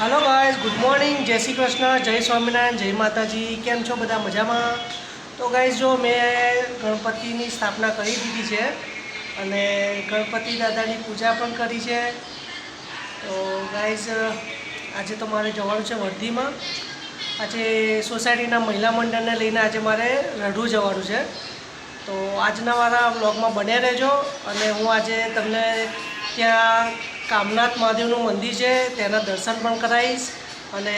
Hello guys good morning જય શ્રી કૃષ્ણ, જય સ્વામિનારાયણ, જય માતાજી. કેમ છો બધા મજામાં? તો ગાઈઝ જો મેં ગણપતિની સ્થાપના કરી દીધી છે અને ગણપતિ દાદાની પૂજા પણ કરી છે. તો ગાઈઝ આજે તો મારે જવાનું છે વર્ધીમાં. આજે સોસાયટીના મહિલા મંડળને લઈને આજે મારે રઢુ જવાનું છે. તો આજના મારા બ્લોગમાં બન્યા રહેજો અને હું આજે તમને ત્યાં કામનાથ મહાદેવનું મંદિર છે તેના દર્શન પણ કરાવીશ અને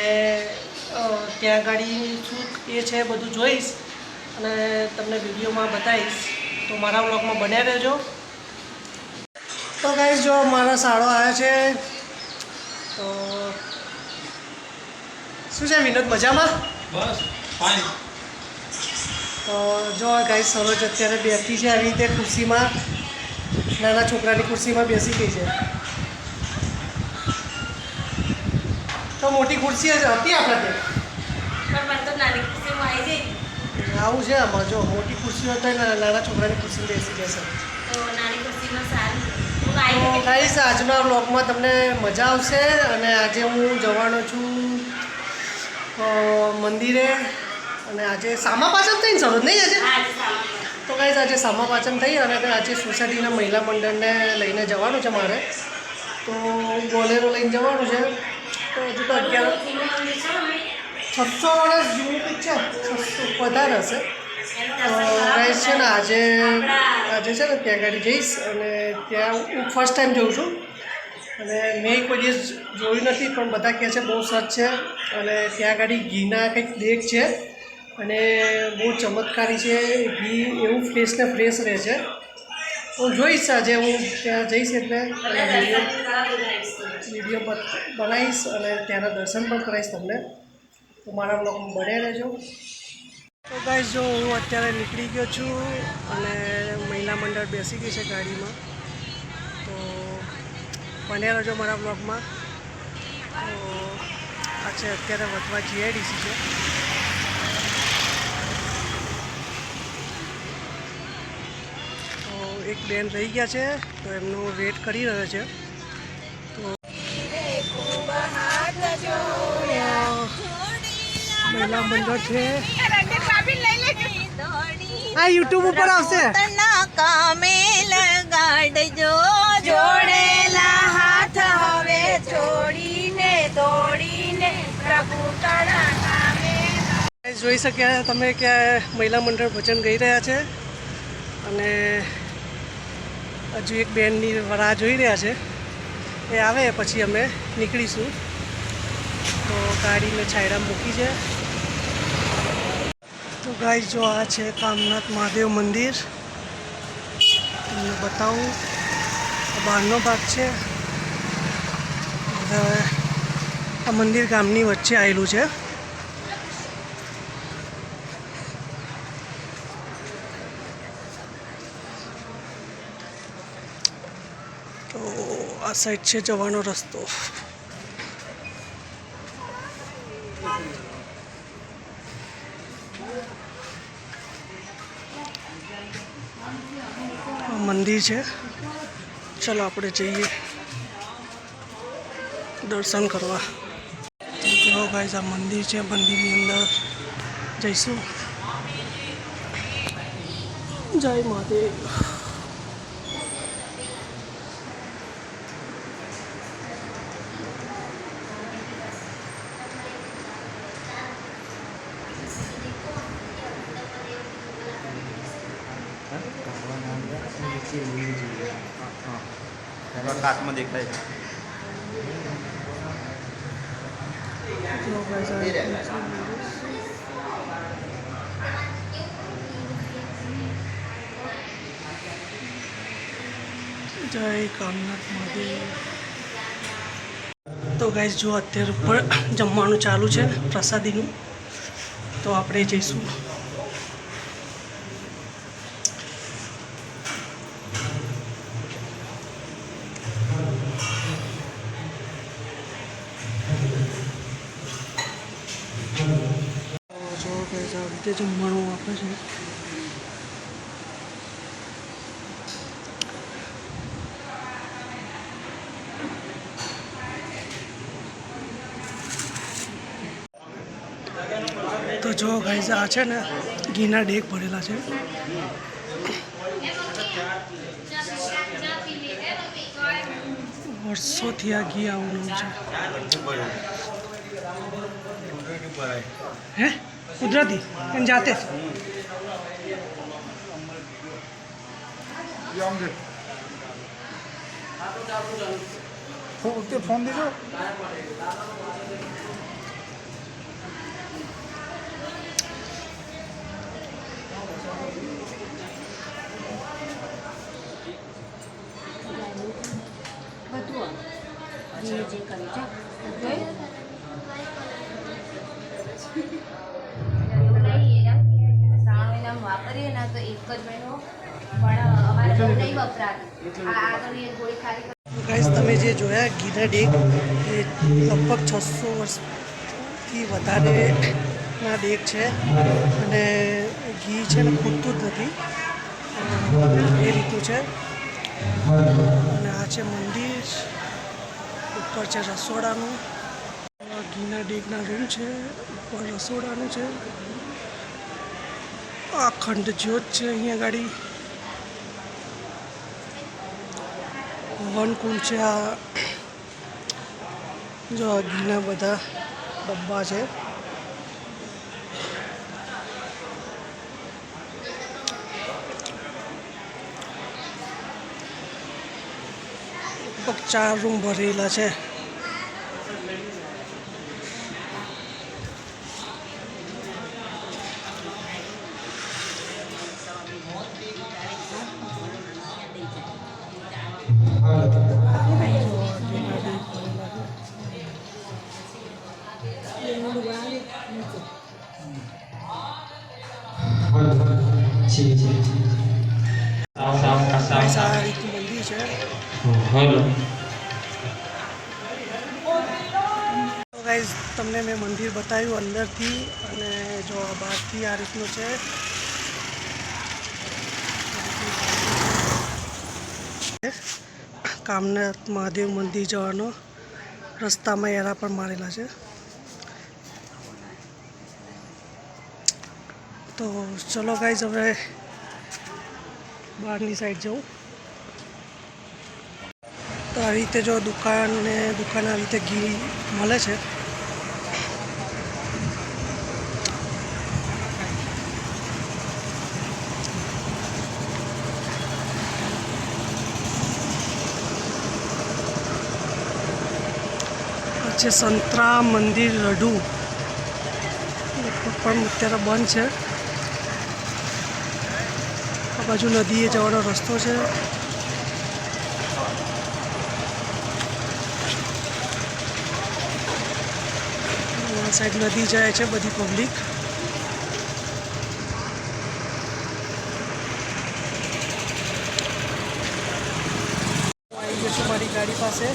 ત્યાં ગાડી શું એ છે બધું જોઈશ અને તમને વિડીયોમાં બતાવીશ. તો મારા બ્લોગમાં બન્યા રહેજો. તો ગાઈશ જો મારા સાળો આવ્યા છે તો શું છે વિનોદ મજામાં? બસ ફાઇન તો જો ગાઈ સરોજ અત્યારે બેસી છે આવી રીતે ખુરશીમાં નાના છોકરાની ખુરશીમાં બેસી ગઈ છે. તો મોટી ખુરશી હતી આપણે આવી છે આમાં જો મોટી ખુરશી હોય તો નાના છોકરાની ખુરશી બેસી જશે. તો ગાઈસ આજના બ્લોગમાં તમને મજા આવશે અને આજે હું જવાનો છું મંદિરે. અને આજે સામા પાચન થઈને સરોજ નહીં આજે? આજે તો કહીશ આજે સામા પાચન થઈ અને આજે સોસાયટીના મહિલા મંડળને લઈને જવાનું છે મારે. તો બોલેરો લઈને જવાનું છે. તો હજુ તો છસો વર્ષ જૂનું પિક્ચર છસો વધારે હશે. તો છે ને, આજે આજે છે ને, ત્યાં આગળ જઈશ અને ત્યાં હું ફર્સ્ટ ટાઈમ જઉં છું. અને મેં કોઈ દિવસ જોયું નથી, પણ બધા કહે છે બહુ સરસ છે. અને ત્યાં આગળ ઘીના કંઈક દેખ છે. અને બહુ ચમત્કારી છે. ઘી એવું ફ્રેશ ને ફ્રેશ રહે છે. હું જોઈશ આજે હું ત્યાં જઈશ એટલે વીડિયો બનાવીશ અને ત્યાંના દર્શન પણ કરાવીશ તમને. તો મારા બ્લોગમાં બને રહેજો. તો ગાઈશ જો હું અત્યારે નીકળી ગયો છું અને મહિલા મંડળ બેસી ગઈ છે ગાડીમાં, તો બને રહેજો મારા બ્લોગમાં તો આ છે અત્યારે વધવા જીઆઈડીસી છે તો એક બેન રહી ગયા છે તો એમનો વેટ કરી રહ્યો છે. તો મહિલા મંડળ છે. આ યુટ્યુબ ઉપર આવશે. કામે લગાડજો જોડેલા હાથ હવે છોડીને પ્રભુ Guys, જોઈ શક્યા તમે કે મહિલા મંડળ ભજન ગઈ રહ્યા છે. અને હજુ એક બેનની રાહ જોઈ રહ્યા છે. એ આવે, પછી અમે નીકળીશું. તો ગાડી મેં છાયડા મૂકી છે. તો ગાય જો આ છે કામનાથ મહાદેવ મંદિર. તમને બતાવું. બહારનો ભાગ છે. આ મંદિર ગામની વચ્ચે આવેલું છે તો આ સાઈડ છે જવાનો રસ્તો. આ મંદિર છે. ચલો આપણે જઈએ. દર્શન કરવા. જો ગાઈઝ આ મંદિર છે, મંદિરની અંદર જઈશું. જય મહાદેવ. એમાં કાચમાં દેખાય જય કામનાથ મહાદેવ. તો ગાઈઝ જો અત્યારે ઉપર જમવાનું ચાલુ છે પ્રસાદીનું તો આપણે જઈશું. ગાઈઝ રીતે જમવાનું આપે છે. તો જો ગાઈઝ આ છે ને ઘીના ડેક ભરેલા છે. વર્ષોથી આ ઘી આવું છે. હે? કુદરતી એમ જાતે જ. ફોન દીધો? બધું જે જે કર્યું છે તો એક જ મહિનો પણ અમારે નહીં વપરાતી આ આગળ એ ગોળી ખાલી ગાઈસ તમે જે જોયા ગીધા ડેક એ લગભગ છસો વર્ષથી વધારેના ડેક છે. અને ઘી છે ને ખૂટતું જ નથી. એ રીતનું છે. અને આ છે મંદિર. ઉપર છે રસોડાનું. ઘીના ડેકના રૂમ છે ઉપર રસોડાનું છે. આ ખંડ જ્યોત છે અહીંયા ગાડી. વનકુંડ છે આ. જો ઘીના બધા ડબ્બા છે. ચાર રૂમ ભરેલા છે. તમને મેં મંદિર બતાવ્યું અંદરથી અને જો આ બહારથી આ રીતનું છે. કામનાથ મહાદેવ મંદિર જવાનો રસ્તામાં એરા પણ મારેલા છે. તો ચલો ગાઈઝ હવે બહારની સાઈડ જવું. તો આવી રીતે જો દુકાન ને દુકાન આવી રીતે ઘી મળે છે. છે સંતરા મંદિર રઢુ પણ અત્યારે બંધ છે. આ બાજુ નદીએ જવાનો રસ્તો છે. સાઈડ નદી જાય છે બધી પબ્લિક. આવી જશું મારી ગાડી પાસે.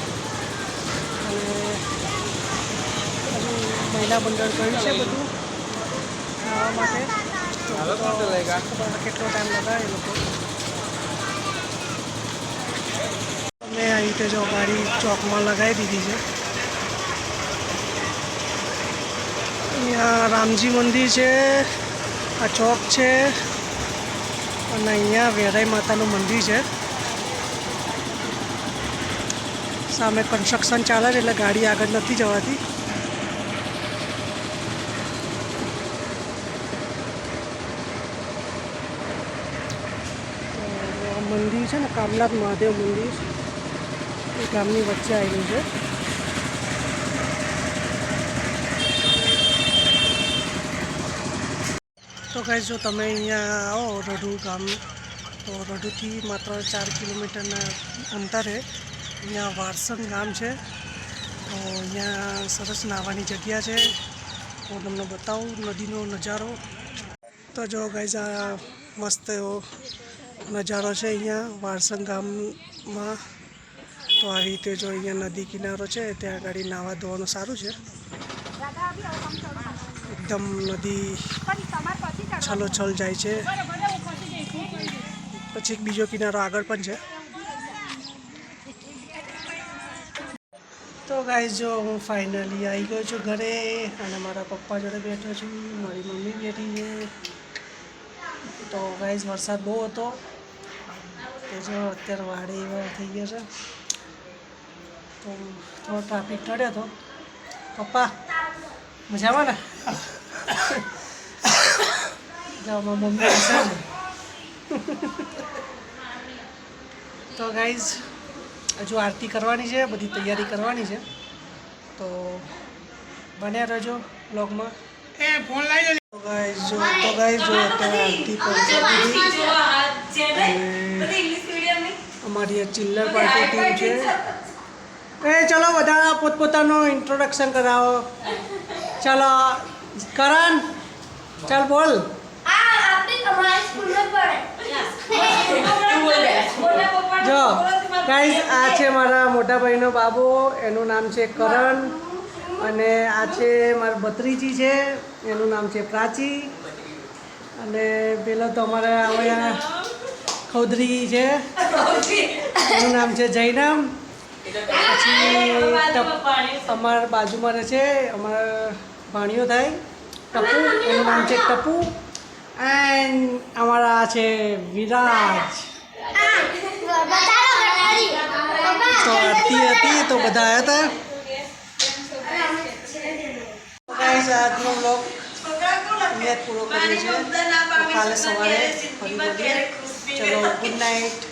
અને મહિલા મંડળ ગયું છે બધું. ખાવા માટે. કેટલો ટાઈમ લગાવે એ લોકો. મેં આવી રીતે જો ગાડી ચોકમાં લગાવી દીધી છે. અહીંયા રામજી મંદિર છે આ ચોક છે અને અહીંયા વેરાઈ માતાનું મંદિર છે. સામે કન્સ્ટ્રક્શન ચાલે છે એટલે ગાડી આગળ નથી જવાતી તો આ મંદિર છે ને, કામનાથ મહાદેવ મંદિર. એ ગામની વચ્ચે આવેલું છે. તો કહે જો તમે અહીંયા આવો રઢુ ગામ, તો રઢુથી માત્ર ચાર કિલોમીટરના અંતરે અહીંયા વારસન ગામ છે. તો અહીંયા સરસ નાહવાની જગ્યા છે. હું તમને બતાવું નદીનો નજારો. તો જો ગાઈસ આ મસ્ત એવો નજારો છે અહીંયા. વારસંગ ગામમાં તો આ રીતે જો અહીંયા નદી કિનારો છે, ત્યાં આગળ નાહવા ધોવાનું સારું છે. એકદમ નદી છલોછલ જાય છે. પછી એક બીજો કિનારો આગળ પણ છે. તો ગાય જો હું ફાઇનલી આવી ગયો છું ઘરે અને મારા પપ્પા જોડે બેઠો છું. મારી મમ્મી બેઠી છે. તો ગાઈસ, વરસાદ બહુ હતો. તો જો અત્યારે વાડે એવા થઈ ગયા છે. તો થોડો ટ્રાફિક ટળ્યો હતો પપ્પા મજામાં ને? જવામાં મમ્મી હશે ને તો ગાઈઝ હજુ આરતી કરવાની છે બધી તૈયારી કરવાની છે. તો બન્યા રહેજો બ્લોગમાં એ ફોન લાવી તો ગાઈઝ જો તો ગાઈઝ જો અત્યારે આરતી અને અમારી આ ચિલ્લર પાર્ટી ટીમ છે. એ ચલો બધા પોતપોતાનું ઇન્ટ્રોડક્શન કરાવો. ચલો કરણ ચાલ બોલ. જો ગાઈઝ આ છે મારા મોટા ભાઈનો બાબો. એનું નામ છે કરણ. અને આ છે મારા ભત્રીજી છે. એનું નામ છે પ્રાચી. અને પેલો તો અમારે અહીંયા ખૌદરી છે. એનું નામ છે જૈનમ પછી અમારા બાજુમાં રહે છે અમારા ભાણીઓ થાય. ટપુ એનું નામ છે ટપુ. એન્ડ અમારા છે વિરાજ. તો આરતી હતી તો બધા આવ્યા હતા. આજનો બ્લોગ પૂરો કર્યો છે કાલે સવારે ફરી મળીએ. ચલો ગુડ નાઇટ